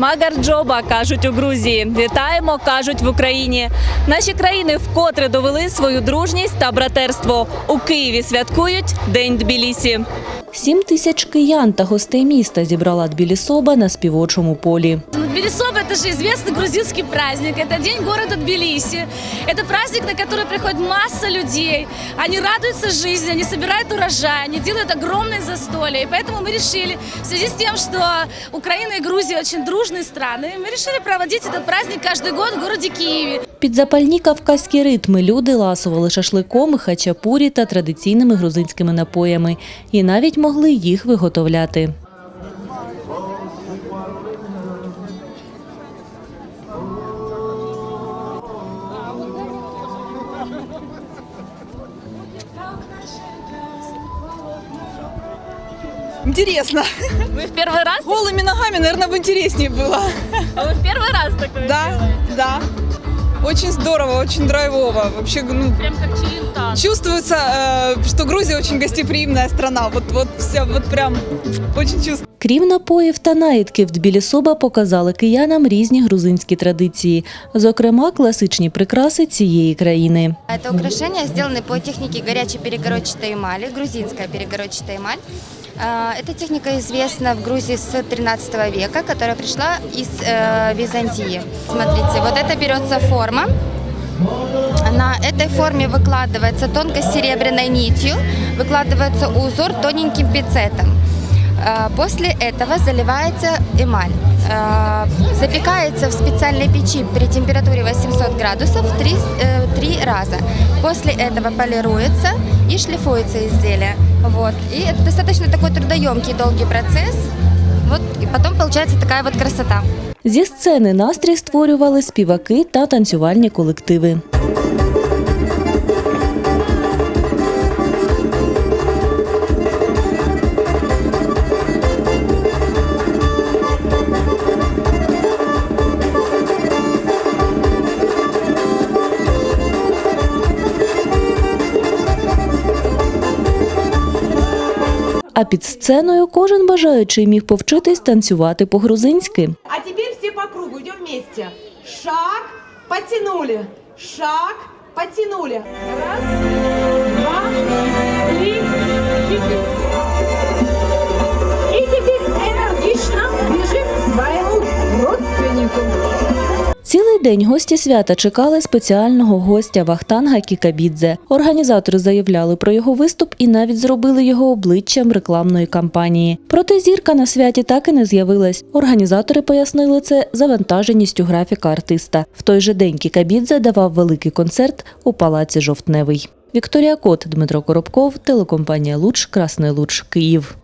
Магарджоба кажуть у Грузії. Вітаємо, кажуть в Україні. Наші країни вкотре довели свою дружність та братерство. У Києві святкують День Тбілісі. Сім тисяч киян та гостей міста зібрала Тбілісоба на співочому полі. Ну, Тбилисоба – это же известный грузинский праздник. Это день города Тбилиси. Это праздник, на который приходит масса людей. Они радуются жизни, они собирают урожай, они делают огромные застолья. И поэтому мы решили, в связи с тем, что Украина и Грузия очень дружные страны, мы решили проводить этот праздник каждый год в городе Киеве. Під запальні кавказькі ритми люди ласували шашликом, хачапурі та традиційними грузинськими напоями. І навіть могли їх виготовляти. Интересно. Ви в перший раз? Голыми ногами, наверное, бы интереснее было. А ви в перший раз такое Да, да. Очень здорово, очень драйвово. Вообще, ну, Прям как Челентан. чувствуется, э, что Грузия очень гостеприимная страна. Вот, вот, вся, вот прям очень чувствую. Крім напоїв та наїдків, Тбілісоба показали киянам різні грузинські традиції, зокрема класичні прикраси цієї країни. Это украшения сделаны по технике горячей перегородчатой эмали, грузинская перегородчатая эмаль. А, Эта техника известна в Грузии с 13 века, которая пришла из э, Византии. Смотрите, вот это берется форма. На этой форме выкладывается тонко-серебряной нитью, выкладывается узор тоненьким пинцетом. А, После этого заливается эмаль. А, Запекается в специальной печи при температуре 800 градусов три, э, три раза. После этого полируется и шлифуется изделие. Вот. И это достаточно такой трудоемкий долгий процесс. Вот. И потом получается такая вот красота. Зі сцени настрій створювали співаки та танцювальні колективи. А під сценою кожен бажаючий міг повчитись танцювати по-грузинськи. А тепер всі по кругу, йдемо вместе. Шаг, потянули. Шаг, потянули. Раз, два, три, четыре. День гості свята чекали спеціального гостя Вахтанга Кікабідзе. Організатори заявляли про його виступ і навіть зробили його обличчям рекламної кампанії. Проте зірка на святі так і не з'явилась. Організатори пояснили це завантаженістю графіка артиста. В той же день Кікабідзе давав великий концерт у палаці Жовтневий. Вікторія Кот, Дмитро Коробков, телекомпанія Луч, Красний Луч, Київ.